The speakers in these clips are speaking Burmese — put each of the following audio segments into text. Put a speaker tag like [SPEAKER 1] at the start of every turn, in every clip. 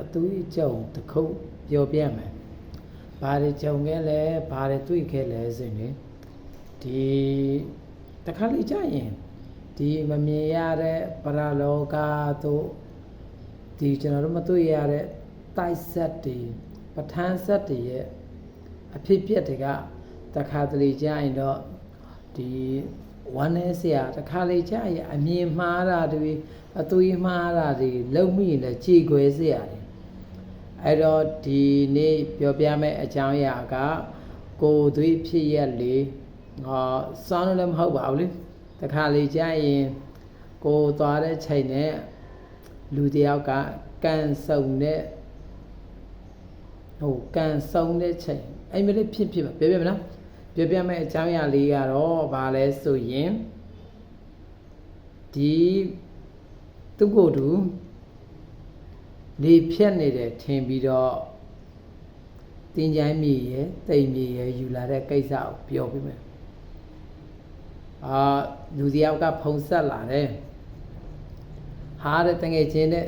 [SPEAKER 1] အသူအကြောင်းတစ်ခုပြောပြမယ်။ဘာတွေကြုံခဲ့လဲ၊ဘာတွေတွေ့ခဲ့လဲဆိုရင်ဒီတခါလေကြာရင်ဒီမမြင်ရတဲ့ပရလောကသို့ဒီကျွန်တော်တို့မတွေ့ရတဲ့တိုက်ဆက်တွေပဋ္ဌာန်းဆက်တွေရဲ့အဖြစ်ပြက်တွေကတခါတလေကြာရင်တော့ဒီဝမ်းနေစရာတခါလေကြာရင်အမြင်မှားတာတွေအသွေးမှားတာတွေလုံမိရင်လည်းခြေခွဲစရာတွေ အဲ့တော့ဒီနေ့ပြောပြမယ့်အကြောင်းအရာကကိုယ်သွေးဖြစ်ရက်လေဟောစောင်းလို့လည်းမဟုတ်ပါဘူးလေတခါလေကြာရင်ကိုယ်သွားတဲ့ချိန်နဲ့လူတယောက်ကကန်စုံတဲ့ဟိုကန်စုံတဲ့ချိန်အဲ့မလေးဖြစ်ဖြစ်ပါပြောပြမလားပြောပြမယ့်အကြောင်းအရာလေးကတော့ဘာလဲဆိုရင်ဒီသူကိုယ်တူ နေဖြတ်နေတယ်ထင်ပြီးတော့တင်ကြိုင်းမြေရယ်တိမ်မြေရယ်ယူလာတဲ့ကိစ္စကိုပြောပြမယ်အာလူတယောက်ကဖုံဆက်လာတယ်ဟာတဲ့တငယ်ချင်းတဲ့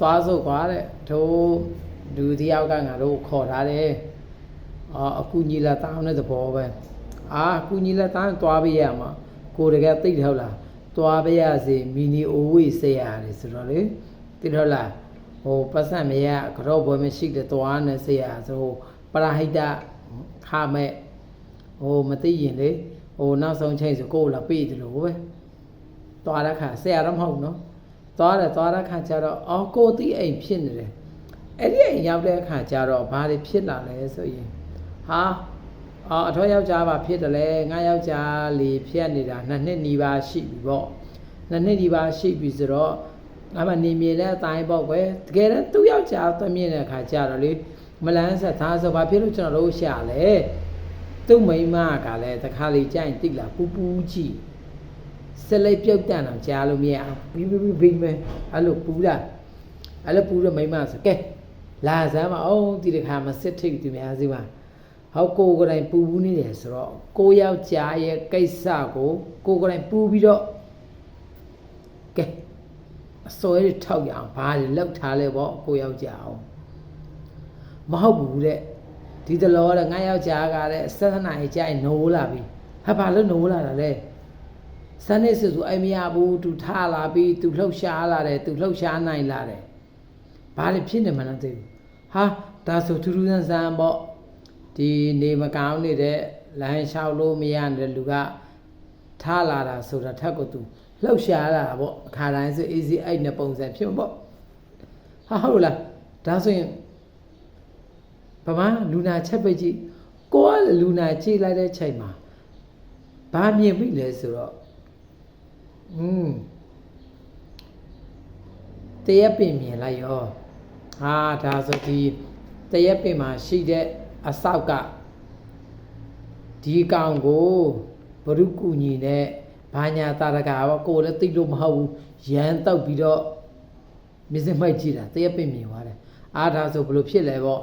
[SPEAKER 1] သွားစို့ကွာတဲ့တို့လူတယောက်ကငါတို့ခေါ်ထားတယ်အာအကူညီလာတောင်းတဲ့သဘောပဲအာအကူညီလာတောင်းသွားပေးရမှာကိုတကယ်သိတယ်ဟုတ်လားသွားပေးရစေမီနီအိုဝေးဆေးရတယ်ဆိုတော့လေသိတယ်ဟုတ်လား ဟိုပတ်စံမရကတော့ဘွယ်မရှိတဲ့သွားနဲ့ဆေးရဆိုပရာဟိတခမဲ့ဟိုမသိရင်လေဟိုနောက်ဆုံးချိန်ဆိုကိုယ်လာပေးတယ်လို့ပဲသွားတဲ့ခါဆရာတော့မဟုတ်နော်သွားတယ်သွားတဲ့ခါကျတော့အော်ကိုသိအိမ်ဖြစ်နေတယ်အဲ့ဒီအိမ်ရောက်တဲ့အခါကျတော့ဘာတွေဖြစ်လာလဲဆိုရင်ဟာအော်အထောယောက်ျားပါဖြစ်တယ်လေငါယောက်ျားလီဖြစ်နေတာနှစ်နှစ်နီးပါးရှိပြီပေါ့နှစ်နှစ်နီးပါးရှိပြီဆိုတော့ အမနေမြေတဲ့အတိုင်းပေါ့ကွယ်တကယ်တော့သူ့ယောက်ျားသမီးတဲ့အခါကျတော့လေမလန်းဆက်သားဆိုဘာဖြစ်လို့ကျွန်တော်တို့ရှာလဲသူ့မိန်းမကလည်းတခါလေကြိုင်တိလာပူပူကြည့်စလိုက်ပြုတ်တန်အောင်ကြားလို့မရအောင်ဘီဘီဘီဘီမဲအဲ့လိုပူတာအဲ့လိုပူတော့မိန်းမဆိုကဲလာစမ်းမအောင်ဒီတခါမစစ်ထိတ်သူများစီပါဟောကိုကိုယ်တိုင်ပူပူနေတယ်ဆိုတော့ကိုယောက်ျားရဲ့ကိစ္စကိုကိုကိုယ်တိုင်ပူပြီးတော့ကဲ အစွဲတွေထောက်ရအောင်ဘာတွေလောက်ထားလဲပေါ့ကိုယောက်ျားအောင်မဟုတ်ဘူးတဲ့ဒီတလောတဲ့ငါယောက်ျားကတဲ့ဆက်စနာကြီးကြိုင်နိုးလာပြီဟာဘာလို့နိုးလာတာလဲစနေစစ်သူအိမ်မရဘူးသူထားလာပြီးသူလှုပ်ရှားလာတယ်သူလှုပ်ရှားနိုင်လာတယ်ဘာတွေဖြစ်နေမှန်းသိဘူးဟာဒါဆိုထူးထူးဆန်းဆန်းပေါ့ဒီနေမကောင်းနေတဲ့လမ်းလျှောက်လို့မရတဲ့လူကထားလာတာဆိုတာထက်ကသူ လှုပ်ရှားလာတာပေါ့အခါတိုင်းဆို easy အဲ့နဲ့ပုံစံဖြစ်မှာပေါ့ဟာဟုတ်လားဒါဆိုရင်ဗမာလူနာချက်ပိတ်ကြည့်ကိုကလူနာကြည့်လိုက်တဲ့ချိန်မှာဘာမြင်ပြီလဲဆိုတော့อืมတရက်ပင်မြင်လိုက်ရောဟာဒါဆိုဒီတရက်ပင်မှာရှိတဲ့အဆောက်ကဒီကောင်ကိုဘရုကူညီနဲ့ ဘာညာတာရကဘောကိုလည်းသိလို့မဟုတ်ဘူးရန်တောက်ပြီးတော့မြစမိုက်ကြည့်တာတရက်ပင်မြင်သွားတယ်အားဒါဆိုဘလို့ဖြစ်လဲပေါ့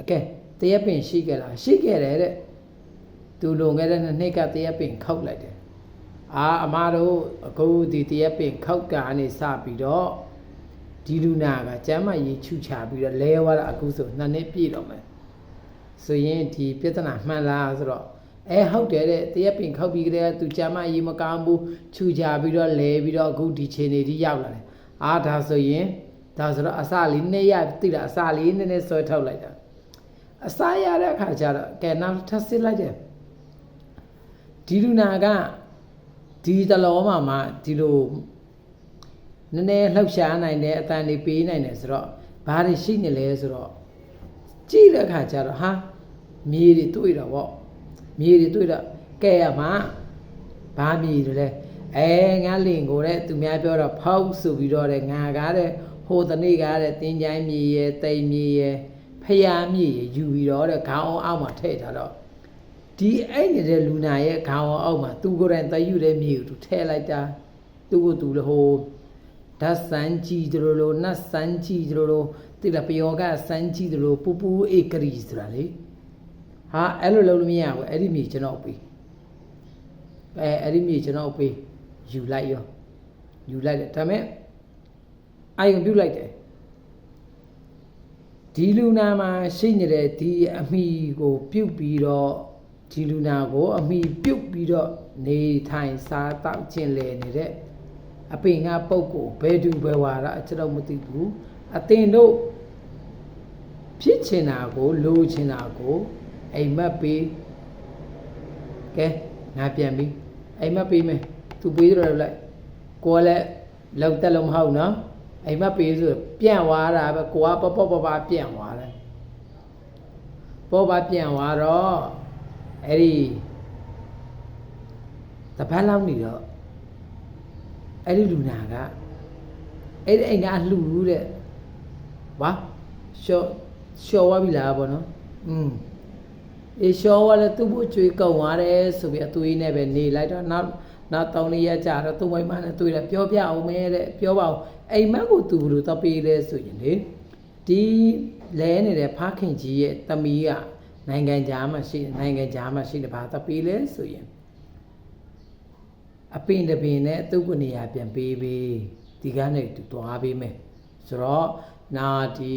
[SPEAKER 1] အကဲတရက်ပင်ရှိခဲ့လားရှိခဲ့တယ်တဲ့သူလုံခဲ့တဲ့နှစ်ကတရက်ပင်ခောက်လိုက်တယ်အာအမားတို့အခုဒီတရက်ပင်ခောက်ကနေစပြီးတော့ဒီလူနာကကျမ်းမကြီးချူချပြီးတော့လဲသွားတာအခုဆိုနှစ်နှစ်ပြည့်တော့မယ်ဆိုရင်ဒီပြဿနာမှန်လားဆိုတော့ အဲဟုတ်တယ်တဲ့တရက်ပင်ခောက်ပြီးကြတဲ့သူကျမ်းမကြီးမကောင်းဘူးချူချပြီးတော့လဲပြီးတော့အခုဒီခြေနေထိရောက်လာတယ်အာဒါဆိုရင်ဒါဆိုတော့အစလေးနဲ့ရတိတာအစလေးနည်းနည်းဆွဲထုတ်လိုက်တာအစရတဲ့အခါကျတော့ကဲနောက်ထပ်စစ်လိုက်တယ်ဒီလူနာကဒီတလောမှာမှဒီလိုနည်းနည်းလှုပ်ရှားနိုင်တယ်အတန်တွေပေးနိုင်တယ်ဆိုတော့ဘာတွေရှိနေလဲဆိုတော့ကြည့်တဲ့အခါကျတော့ဟာမြေတွေတွေ့တော့ဗော မြေတွေတွေ့တော့ကဲရမှာဘာမြေတွေလဲအဲငါလင်ကိုတဲ့သူများပြောတော့ဖောက်ဆိုပြီးတော့တဲ့ငါကားတဲ့ဟိုတနေ့ကားတဲ့တင်းချိုင်းမြေရဲ့တိမ်မြေရဲ့ဖျားမြေရဲ့ယူပြီးတော့တဲ့ခေါင်းအောင်အောက်မှာထည့်ထားတော့ဒီအဲ့နေတဲ့လူနာရဲ့ခေါင်းအောင်အောက်မှာသူကိုယ်တိုင်တယူတဲ့မြေကိုသူထည့်လိုက်တာသူ့ကိုသူဟိုဓာတ်စမ်းကြည့်ကြလို့လို့နတ်စမ်းကြည့်ကြလို့လို့တိလာပယောကစမ်းကြည့်ကြလို့ပူပူဧကရီဆိုတာလေ ဟာအဲ့လိုလုပ်လို့မရဘူးအဲ့ဒီမြေကျွန်တော်ပြီးအဲအဲ့ဒီမြေကျွန်တော်ပြီးယူလိုက်ရောယူလိုက်တယ်ဒါပေမဲ့အာယုံပြုတ်လိုက်တယ်ဒီလူနာမှာရှိနေတဲ့ဒီအမိကိုပြုတ်ပြီးတော့ဒီလူနာကိုအမိပြုတ်ပြီးတော့နေထိုင်စားတောက်ခြင်းလေနေတဲ့အပင်ငါပုတ်ကိုဘယ်သူဘယ်ဝါရကျွန်တော်မသိဘူးအသင်တို့ဖြစ်ချင်တာကိုလိုချင်တာကို အိမ်မက်ပေးကဲငါပြန်ပြီအိမ်မက်ပေးမယ်သူပေးတော့လိုက်ကိုကလည်းလောက်တက်လို့မဟုတ်နော်အိမ်မက်ပေးဆိုပြန့်သွားတာပဲကိုကပပပပပြန့်သွားတယ်ပေါ်ပါပြန့်သွားတော့အဲ့ဒီတပတ်လောက်နေတော့အဲ့ဒီလူနာကအဲ့ဒီအိမ်ကအလှူတဲ့ဘာရှော့ရှော့သွားပြီလားပေါ့နော်อืม အေးရှော့သွားလဲသူ့ဘုကျွေးကုံသွားတယ်ဆိုပြီးအသွေးနဲ့ပဲနေလိုက်တော့နောက်နောက်တောင်းလေးရက်ကြာတော့သူ့မိမနဲ့တွေ့တယ်ပြောပြအောင်မဲတဲ့ပြောပါအောင်အိမ်မက်ကိုသူဘယ်လိုတော့ပေးလဲဆိုရင်လေဒီလဲနေတဲ့ဖခင်ကြီးရဲ့တမီးကနိုင်ငံခြားမှာရှိနိုင်ငံခြားမှာရှိတယ်ဘာတော့ပေးလဲဆိုရင်အပင်တပင်နဲ့သူ့ကိုနေရာပြန်ပေးပေးဒီကနေသူသွားပေးမယ်ဆိုတော့နာဒီ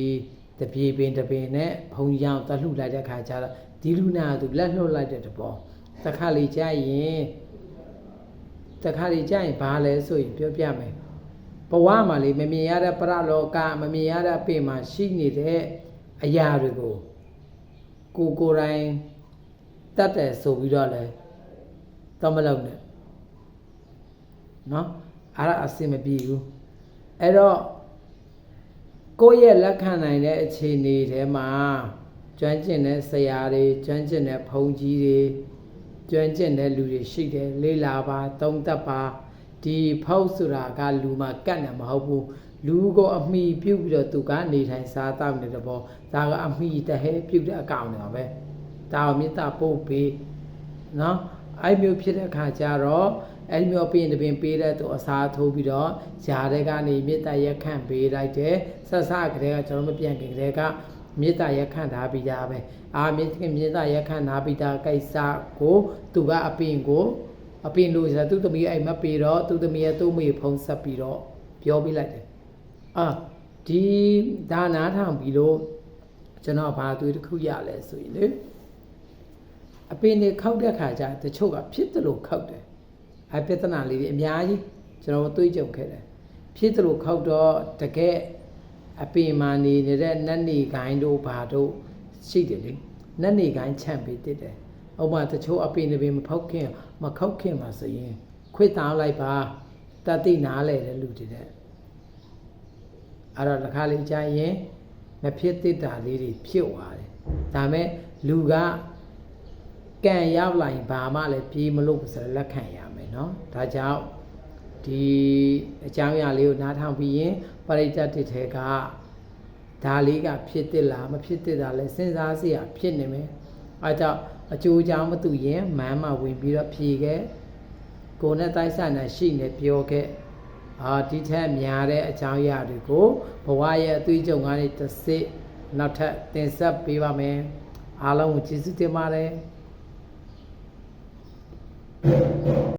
[SPEAKER 1] တပြေပင်တပင်နဲ့ဘုံရောင်တလှလိုက်တဲ့ခါကျတော့ ဒီလူနာသူလက်လှုပ်လိုက်တဲ့တဘောတစ်ခါလေကြာရင်တစ်ခါလေကြာရင်ဘာလဲဆိုရင်ပြောပြမယ်ဘဝမှာလေမမြင်ရတဲ့ပရလောကမမြင်ရတဲ့အပင်မှာရှိနေတဲ့အရာတွေကိုကိုကိုယ်တိုင်တတ်တယ်ဆိုပြီးတော့လဲတော့မလုပ်နဲ့နော်အဲ့ဒါအဆင်မပြေဘူးအဲ့တော့ကိုယ့်ရဲ့လက်ခံနိုင်တဲ့အခြေအနေထဲမှာ ကျွမ်းကျင်တဲ့ဆရာတွေကျွမ်းကျင်တဲ့ဘုန်းကြီးတွေကျွမ်းကျင်တဲ့လူတွေရှိတယ်လေးလာပါသုံးသက်ပါဒီဖောက်ဆိုတာကလူမှာကတ်နေမဟုတ်ဘူးလူကိုအမိပြုတ်ပြီးတော့သူကနေထိုင်စားတောက်နေတဲ့ဘောဒါကအမိတဟဲပြုတ်တဲ့အကောင်တွေပါပဲဒါကိုမေတ္တာပို့ပေးနော်အဲ့မျိုးဖြစ်တဲ့အခါကျတော့အဲ့ဒီမျိုးပြင်တပင်ပေးတဲ့သူအစားထိုးပြီးတော့ຢာတဲ့ကနေမေတ္တာရက်ခန့်ပေးလိုက်တယ်ဆက်စကလေးကကျွန်တော်မပြန်ခင်ကလေးက မေတ္တာရက်ခန့်ထားပြီးသားပဲအာမေတ္တာမေတ္တာရက်ခန့်ထားပြီးသားကိစ္စကိုသူကအပင်ကိုအပင်လို့ဆိုသူသမီးအိမ်မပေးတော့သူသမီးရဲ့သူ့မေဖုံးဆက်ပြီးတော့ပြောပြလိုက်တယ်အာဒီဒါနာထောင်ပြီးလို့ကျွန်တော်ဘာသွေးတစ်ခုရလဲဆိုရင်လေအပင်တွေခောက်တဲ့ခါကျတချို့ကဖြစ်တယ်လို့ခောက်တယ်အပြဿနာလေးတွေအများကြီးကျွန်တော်တွေးကြုံခဲ့တယ်ဖြစ်တယ်လို့ခောက်တော့တကယ် အပင်မာနေနေတဲ့နတ်နေကိုင်းတို့ဘာတို့ရှိတယ်လေနတ်နေကိုင်းချန့်ပေးတတ်တယ်ဥပမာတချို့အပင်တွေပင်မဖောက်ခင်မခောက်ခင်ပါဆိုရင်ခွေ့တောင်းလိုက်ပါတတိနားလဲတဲ့လူတွေတဲ့အဲ့တော့တစ်ခါလေးကြာရင်မဖြစ်သစ်တာလေးတွေဖြစ်သွားတယ်ဒါမဲ့လူကကံရောက်လာရင်ဘာမှလည်းပြေးမလို့ဆိုတော့လက်ခံရမယ်เนาะဒါကြောင့် ဒီအကြောင်းအရာလေးကိုနားထောင်ပြီးရင်ပရိသတ်တစ်ထဲကဒါလေးကဖြစ်သစ်လားမဖြစ်သစ်တာလဲစဉ်းစားစရာဖြစ်နေမယ်အဲကြောင့်အကျိုးကြောင့်မတူရင်မမ်းမှဝင်ပြီးတော့ဖြေခဲ့ကိုယ်နဲ့တိုက်ဆိုင်နေရှိနေပြောခဲ့အာဒီထက်များတဲ့အကြောင်းအရာတွေကိုဘဝရဲ့အသွေးကြုံကနေတစ်စစ်နောက်ထပ်တင်ဆက်ပေးပါမယ်အားလုံးကိုကျေးဇူးတင်ပါတယ်